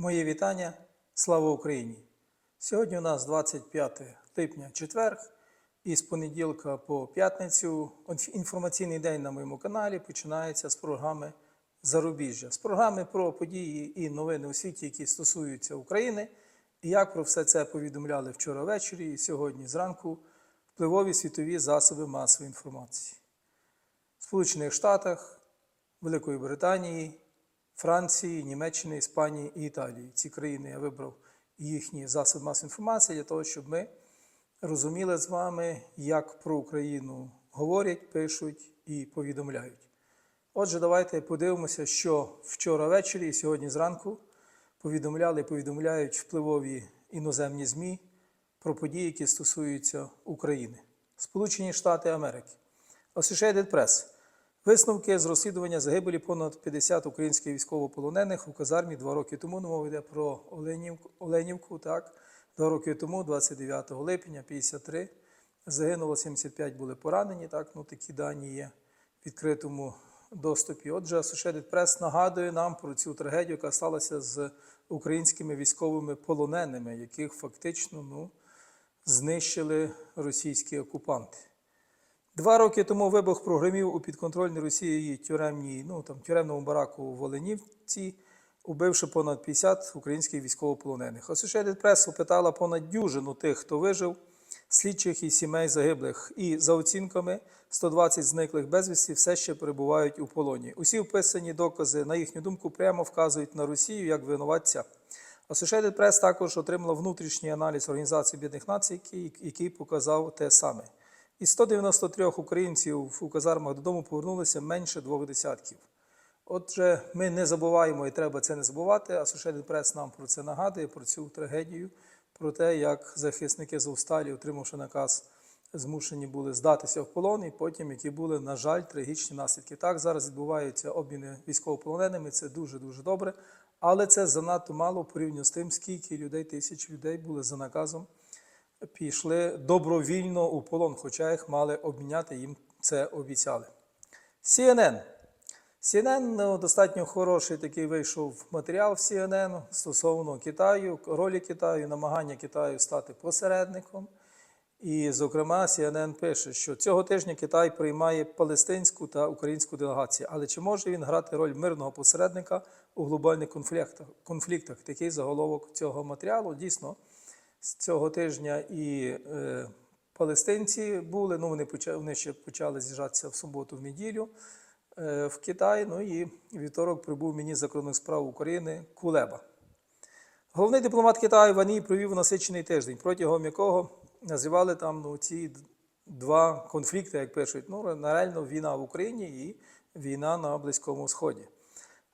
Моє вітання. Слава Україні! Сьогодні у нас 25 липня четверг, і з понеділка по п'ятницю інформаційний день на моєму каналі починається з програми Зарубіжжя, з програми про події і новини у світі, які стосуються України. І як про все це повідомляли вчора ввечері і сьогодні зранку впливові світові засоби масової інформації. В Сполучених Штатах, Великої Британії, Франції, Німеччини, Іспанії і Італії. Ці країни я вибрав їхні засоби масової інформації для того, щоб ми розуміли з вами, як про Україну говорять, пишуть і повідомляють. Отже, давайте подивимося, що вчора ввечері і сьогодні зранку повідомляли і повідомляють впливові іноземні ЗМІ про події, які стосуються України. Сполучені Штати Америки. Associated Press. Висновки з розслідування загибелі понад 50 українських військовополонених у казармі два роки тому. Ну, мова йде про Оленівку, Оленівку, так? Два роки тому, 29 липня, 53. Загинуло 75 були поранені. Так, ну такі дані є в відкритому доступі. Отже, Associated Press нагадує нам про цю трагедію, яка сталася з українськими військовими полоненими, яких фактично ну, знищили російські окупанти. Два роки тому вибух програмів у підконтрольній Росії тюремній, ну там тюремному бараку у Волинівці, убивши понад 50 українських військовополонених. Associated Press опитала понад дюжину тих, хто вижив, слідчих і сімей загиблих. І за оцінками 120 зниклих безвісті все ще перебувають у полоні. Усі вписані докази, на їхню думку, прямо вказують на Росію як винуватця. Associated Press також отримала внутрішній аналіз Організації Об'єднаних Націй, який показав те саме. Із 193 українців у казармах додому повернулося менше двох десятків. Отже, ми не забуваємо, і треба це не забувати. А Associated Press нам про це нагадує, про цю трагедію, про те, як захисники Зовсталі, отримавши наказ, змушені були здатися в полон, і потім, які були, на жаль, трагічні наслідки. Так, зараз відбуваються обміни військовополоненими, це дуже-дуже добре, але це занадто мало порівняно з тим, скільки людей, тисяч людей були за наказом пішли добровільно у полон, хоча їх мали обміняти, їм це обіцяли. CNN. CNN ну, достатньо хороший такий вийшов матеріал в CNN стосовно Китаю, ролі Китаю, намагання Китаю стати посередником. І, зокрема, CNN пише, що цього тижня Китай приймає палестинську та українську делегації. Але чи може він грати роль мирного посередника у глобальних конфліктах? конфліктах? Такий заголовок цього матеріалу дійсно з цього тижня і е, палестинці були. Ну, вони, почали, вони ще почали з'їжджатися в суботу, в неділю е, в Китай. Ну і вівторок прибув міністр закордонних справ України Кулеба. Головний дипломат Китаю Ван провів насичений тиждень, протягом якого називали там ну, ці два конфлікти, як пишуть. Ну, реально війна в Україні і війна на Близькому Сході.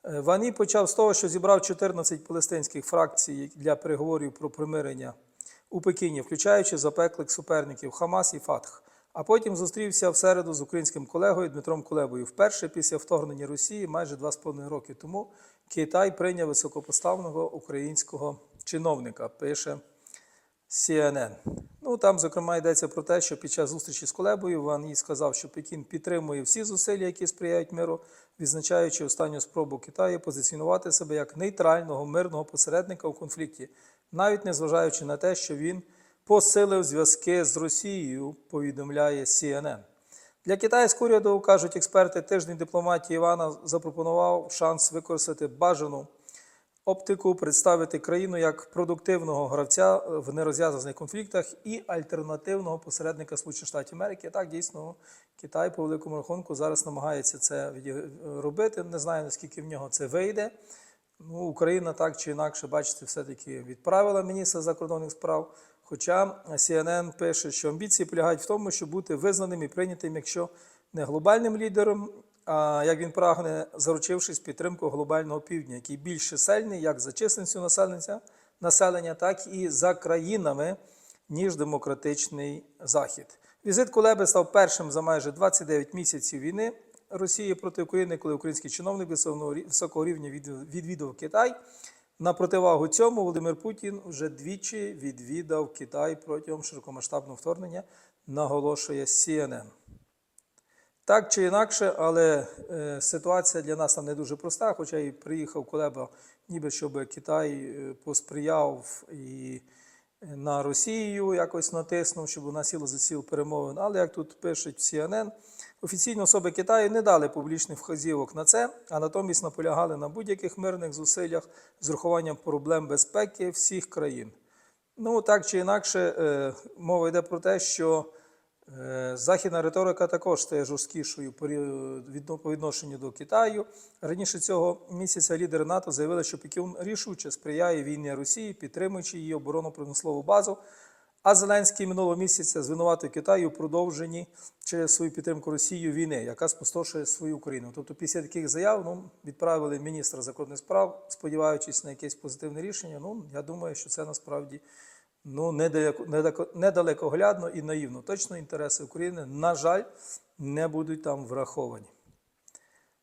Е, Ван почав з того, що зібрав 14 палестинських фракцій для переговорів про примирення у Пекіні, включаючи запеклих суперників Хамас і Фатх. А потім зустрівся в середу з українським колегою Дмитром Кулебою. Вперше після вторгнення Росії майже два з половиною роки тому Китай прийняв високопоставленого українського чиновника, пише CNN. Ну там, зокрема, йдеться про те, що під час зустрічі з Кулебою Ван Ї сказав, що Пекін підтримує всі зусилля, які сприяють миру, відзначаючи останню спробу Китаю позиціонувати себе як нейтрального мирного посередника у конфлікті, навіть незважаючи на те, що він посилив зв'язки з Росією, повідомляє CNN. Для китайського уряду, кажуть експерти, тиждень дипломатії Івана запропонував шанс використати бажану оптику, представити країну як продуктивного гравця в нерозв'язаних конфліктах і альтернативного посередника Сполучених Штатів Америки. Так, дійсно, Китай по великому рахунку зараз намагається це робити. Не знаю, наскільки в нього це вийде. Ну, Україна так чи інакше, бачите, все-таки відправила міністра закордонних справ. Хоча CNN пише, що амбіції полягають в тому, щоб бути визнаним і прийнятим, якщо не глобальним лідером, як він прагне, заручившись підтримкою глобального півдня, який більш чисельний як за численністю населення, населення, так і за країнами, ніж демократичний Захід. Візит Кулеби став першим за майже 29 місяців війни Росії проти України, коли український чиновник високого рівня відвідав Китай. На противагу цьому Володимир Путін вже двічі відвідав Китай протягом широкомасштабного вторгнення, наголошує CNN. Так чи інакше, але е, ситуація для нас там не дуже проста, хоча і приїхав Кулеба, ніби щоб Китай е, посприяв і на Росію якось натиснув, щоб вона сіла за сіл перемовин. Але як тут пишуть в CNN, офіційні особи Китаю не дали публічних вказівок на це, а натомість наполягали на будь-яких мирних зусиллях з урахуванням проблем безпеки всіх країн. Ну, так чи інакше, е, мова йде про те, що західна риторика також стає жорсткішою по відношенню до Китаю. Раніше цього місяця лідери НАТО заявили, що Пекін рішуче сприяє війні Росії, підтримуючи її оборонно-промислову базу. А Зеленський минулого місяця звинуватив Китай у продовженні через свою підтримку Росії війни, яка спустошує свою Україну. Тобто, після таких заяв ну, відправили міністра закордонних справ, сподіваючись на якесь позитивне рішення. Ну, я думаю, що це насправді ну, недалеко, недалеко, недалекоглядно і наївно. Точно інтереси України, на жаль, не будуть там враховані.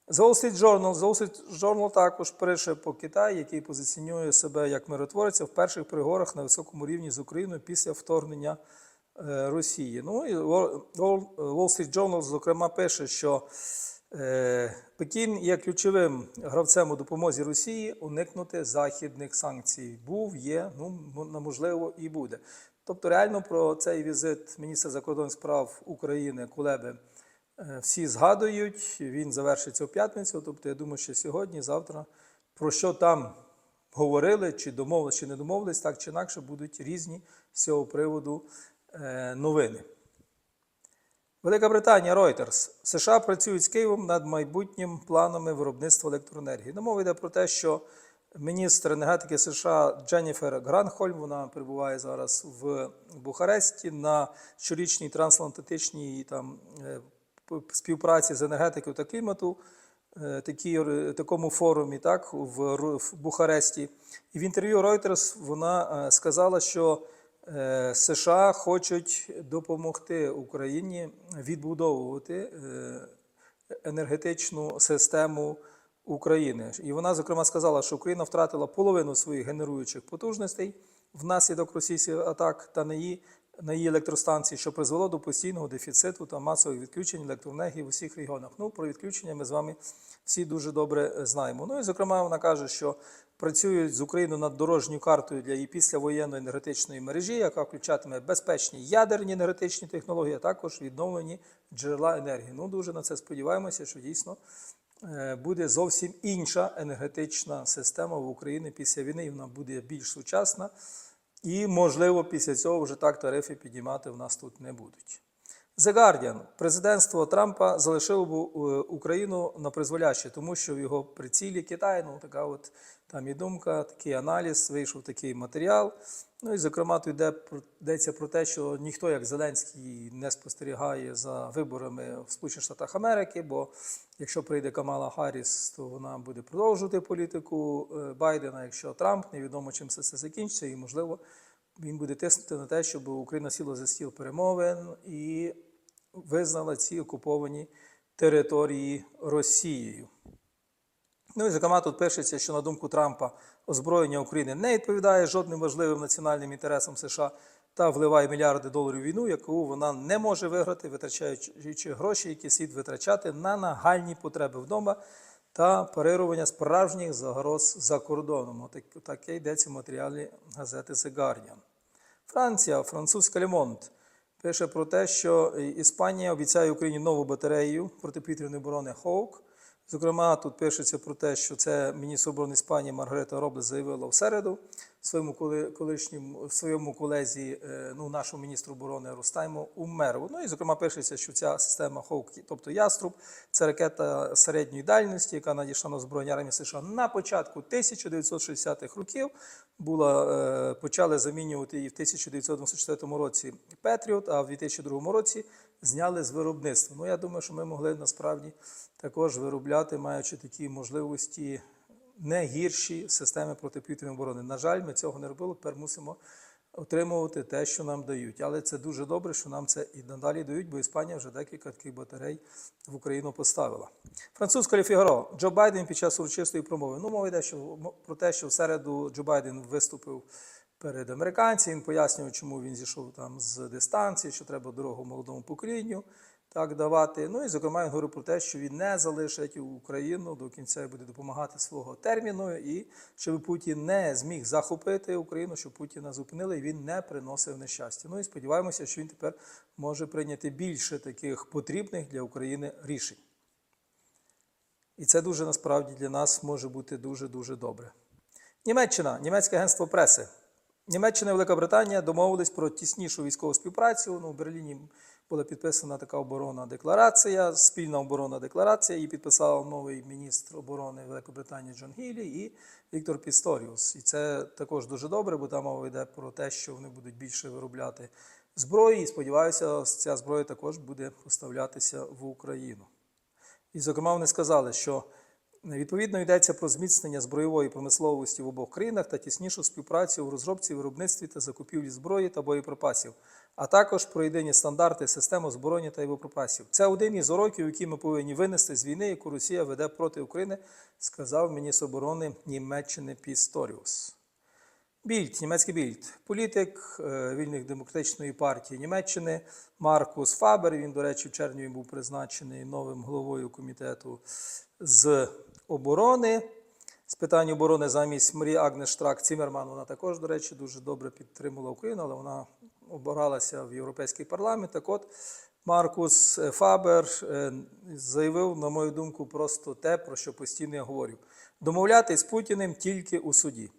The Wall Street Journal, The Wall Street Journal також пише по Китаї, який позиціонує себе як миротворець в перших переговорах на високому рівні з Україною після вторгнення е, Росії. Ну і Wall Street Journal, зокрема, пише, що Пекін є ключовим гравцем у допомозі Росії уникнути західних санкцій. Був, є, ну можливо, і буде. Тобто, реально про цей візит міністра закордонних справ України Кулеби Е, всі згадують, він завершиться в п'ятницю. Тобто, я думаю, що сьогодні, завтра, про що там говорили, чи домовились, чи не домовились, так чи інакше будуть різні з цього приводу е, новини. Велика Британія Reuters. США працюють з Києвом над майбутнім планами виробництва електроенергії. Ну, мова йде про те, що міністр енергетики США Дженніфер Гранхольм, вона перебуває зараз в Бухаресті на щорічній трансатлантичній там е, співпраці з енергетикою та клімату. е, такій такому форумі, так, в, в Бухаресті. І в інтерв'ю Reuters вона е, сказала, що е, США хочуть допомогти Україні відбудовувати е, енергетичну систему України. І вона, зокрема, сказала, що Україна втратила половину своїх генеруючих потужностей внаслідок російських атак та на її, на її електростанції, що призвело до постійного дефіциту та масових відключень електроенергії в усіх регіонах. Ну, про відключення ми з вами всі дуже добре е, знаємо. Ну і зокрема, вона каже, що працюють з Україною над дорожньою картою для її післявоєнної енергетичної мережі, яка включатиме безпечні ядерні енергетичні технології, а також відновлені джерела енергії. Ну, дуже на це сподіваємося, що дійсно е, буде зовсім інша енергетична система в Україні після війни. і Вона буде більш сучасна. І, можливо, після цього вже так тарифи піднімати в нас тут не будуть. The Guardian. Президентство Трампа залишило б е, Україну на призволяще, тому що в його прицілі Китай, ну така от там і думка, такий аналіз, вийшов такий матеріал. Ну і зокрема, тут йде йдеться про те, що ніхто, як Зеленський, не спостерігає за виборами в Сполучених Штатах Америки, бо якщо прийде Камала Харріс, то вона буде продовжувати політику е, Байдена. Якщо Трамп, невідомо чим це все закінчиться, і можливо він буде тиснути на те, щоб Україна сіла за стіл перемовин і визнала ці окуповані території Росією. Ну і зокрема тут пишеться, що на думку Трампа озброєння України не відповідає жодним важливим національним інтересам США та вливає мільярди доларів війну, яку вона не може виграти, витрачаючи гроші, які слід витрачати на нагальні потреби вдома та парирування справжніх загроз за кордоном. Таке йдеться в матеріалі газети The Guardian. Франція, французька Лемонт пише про те, що Іспанія обіцяє Україні нову батарею протиповітряної оборони Хоук. Зокрема, тут пишеться про те, що це міністр оборони Іспанії Маргарита Роблес заявила в середу своєму коли- колишньому своєму колезі, е, ну нашому міністру оборони Рустайму Умерову. Ну і зокрема пишеться, що ця система Хоук, тобто Яструб, це ракета середньої дальності, яка надійшла на озброєння армії США на початку 1960-х років. Була е, почали замінювати її в 1994 році Петріот, а в 2002 році зняли з виробництва. Ну я думаю, що ми могли насправді також виробляти, маючи такі можливості не гірші системи протиповітряної оборони. На жаль, ми цього не робили. Тепер мусимо отримувати те, що нам дають. Але це дуже добре, що нам це і надалі дають, бо Іспанія вже декілька таких батарей в Україну поставила. Французька Лі Фігаро. Джо Байден під час урочистої промови. Ну, мова йде що, про те, що в середу Джо Байден виступив перед американцями. Він пояснював, чому він зійшов там з дистанції, що треба дорогу молодому поколінню. Так давати. Ну і зокрема він говорив про те, що він не залишить Україну до кінця буде допомагати свого терміну, і щоб Путін не зміг захопити Україну, щоб Путіна зупинили, і він не приносив нещастя. Ну і сподіваємося, що він тепер може прийняти більше таких потрібних для України рішень. І це дуже насправді для нас може бути дуже дуже добре. Німеччина, німецьке агентство преси. Німеччина і Велика Британія домовились про тіснішу військову співпрацю. Ну, у Берліні була підписана така оборонна декларація, спільна оборонна декларація. Її підписав новий міністр оборони Великої Британії Джон Гіллі і Віктор Пісторіус. І це також дуже добре, бо там мова йде про те, що вони будуть більше виробляти зброї. І сподіваюся, ця зброя також буде поставлятися в Україну. І, зокрема, вони сказали, що відповідно йдеться про зміцнення збройової промисловості в обох країнах та тіснішу співпрацю в розробці, виробництві та закупівлі зброї та боєприпасів, а також про єдині стандарти систем озброєння та боєприпасів. Це один із уроків, які ми повинні винести з війни, яку Росія веде проти України, сказав міністр оборони Німеччини Пісторіус. Більд, німецький більд, політик е, вільних демократичної партії Німеччини Маркус Фабер. Він, до речі, в червні був призначений новим головою комітету з оборони. З питань оборони замість Марії Агнес Штрак Цімерман. Вона також, до речі, дуже добре підтримала Україну, але вона обиралася в Європейський парламент. Так от Маркус Фабер е, заявив, на мою думку, просто те, про що постійно я говорю: домовлятись з Путіним тільки у суді.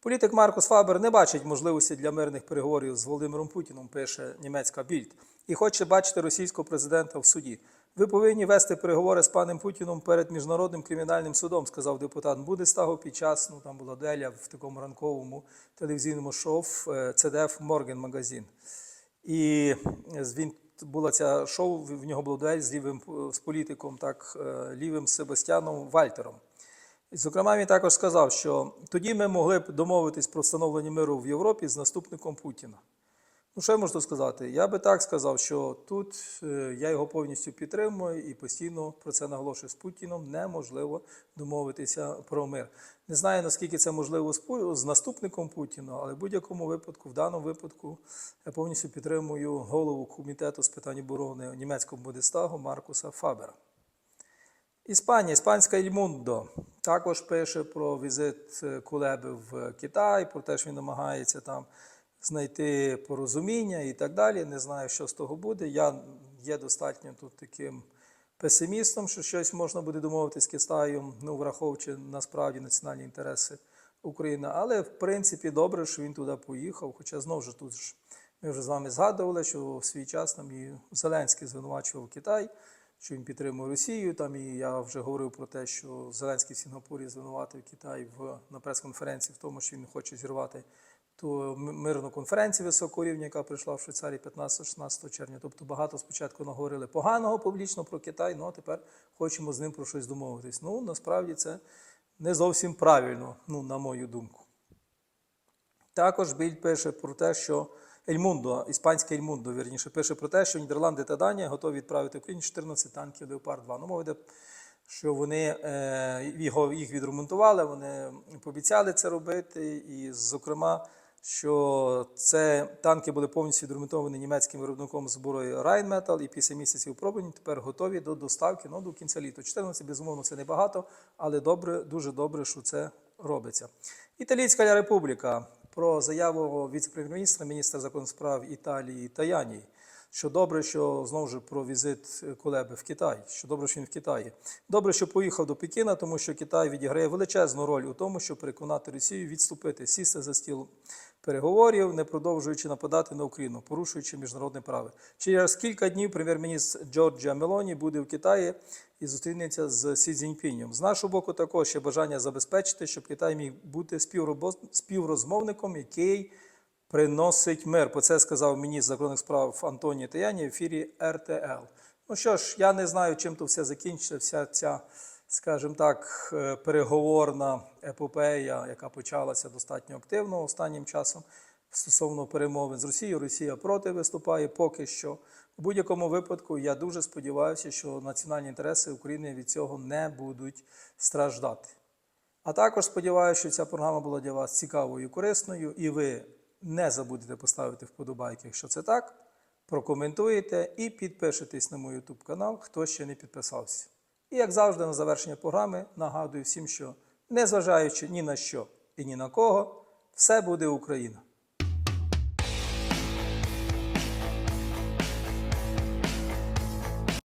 Політик Маркус Фабер не бачить можливості для мирних переговорів з Володимиром Путіном, пише німецька більд, і хоче бачити російського президента в суді. Ви повинні вести переговори з паном Путіном перед міжнародним кримінальним судом, сказав депутат Будестагу під час, ну там була дуеля в такому ранковому телевізійному шоу е, ЦДФ Морген Магазин. І він була ця шоу, в нього було дуель з лівим з політиком, так е, лівим Себастьяном Вальтером. Зокрема, він також сказав, що тоді ми могли б домовитись про встановлення миру в Європі з наступником Путіна. Ну, що я можу сказати? Я би так сказав, що тут е, я його повністю підтримую і постійно про це наголошую з Путіном. Неможливо домовитися про мир. Не знаю, наскільки це можливо з наступником Путіна, але в будь-якому випадку, в даному випадку, я повністю підтримую голову комітету з питань оборони німецького Будестагу Маркуса Фабера. Іспанія, іспанська Ільмундо також пише про візит е, Кулеби в Китай, про те, що він намагається там знайти порозуміння і так далі. Не знаю, що з того буде. Я є достатньо тут таким песимістом, що щось можна буде домовитися з Китаєм, ну, враховуючи насправді національні інтереси України. Але в принципі добре, що він туди поїхав. Хоча знову ж тут ж ми вже з вами згадували, що в свій час там і Зеленський звинувачував Китай що він підтримує Росію. Там і я вже говорив про те, що Зеленський в Сінгапурі звинуватив Китай в на прес-конференції в тому, що він хоче зірвати ту мирну конференцію високого рівня, яка прийшла в Швейцарії 15-16 червня. Тобто багато спочатку наговорили поганого публічно про Китай, ну а тепер хочемо з ним про щось домовитись. Ну насправді це не зовсім правильно, ну на мою думку. Також Біль пише про те, що Ельмундо, іспанське Ельмундо, вірніше, пише про те, що Нідерланди та Данія готові відправити Україні 14 танків Леопард 2. Ну, мова йде, що вони е, його, їх відремонтували, вони пообіцяли це робити. І, зокрема, що це танки були повністю відремонтовані німецьким виробником зброї Rheinmetall і після місяців пробувань тепер готові до доставки ну, до кінця літа. 14, безумовно, це небагато, але добре, дуже добре, що це робиться. Італійська республіка про заяву віце-прем'єр-міністра, міністра закордонних справ Італії Таяні, що добре, що знову ж про візит Кулеби в Китай, що добре, що він в Китаї. Добре, що поїхав до Пекіна, тому що Китай відіграє величезну роль у тому, щоб переконати Росію відступити, сісти за стіл переговорів, не продовжуючи нападати на Україну, порушуючи міжнародне право. Через кілька днів прем'єр-міністр Джорджія Мелоні буде в Китаї і зустрінеться з Сі Цзіньпінем. З нашого боку, також є бажання забезпечити, щоб Китай міг бути співрозмовником, який приносить мир. Про це сказав міністр закордонних справ Антоній Таяні в ефірі РТЛ. Ну що ж, я не знаю, чим то все закінчиться, вся ця, скажімо так, е, переговорна епопея, яка почалася достатньо активно останнім часом стосовно перемовин з Росією. Росія проти виступає поки що. У будь-якому випадку я дуже сподіваюся, що національні інтереси України від цього не будуть страждати. А також сподіваюся, що ця програма була для вас цікавою і корисною, і ви не забудете поставити вподобайки, якщо це так. прокоментуєте і підпишетесь на мій YouTube канал, хто ще не підписався. І як завжди, на завершення програми нагадую всім, що незважаючи ні на що і ні на кого, все буде Україна.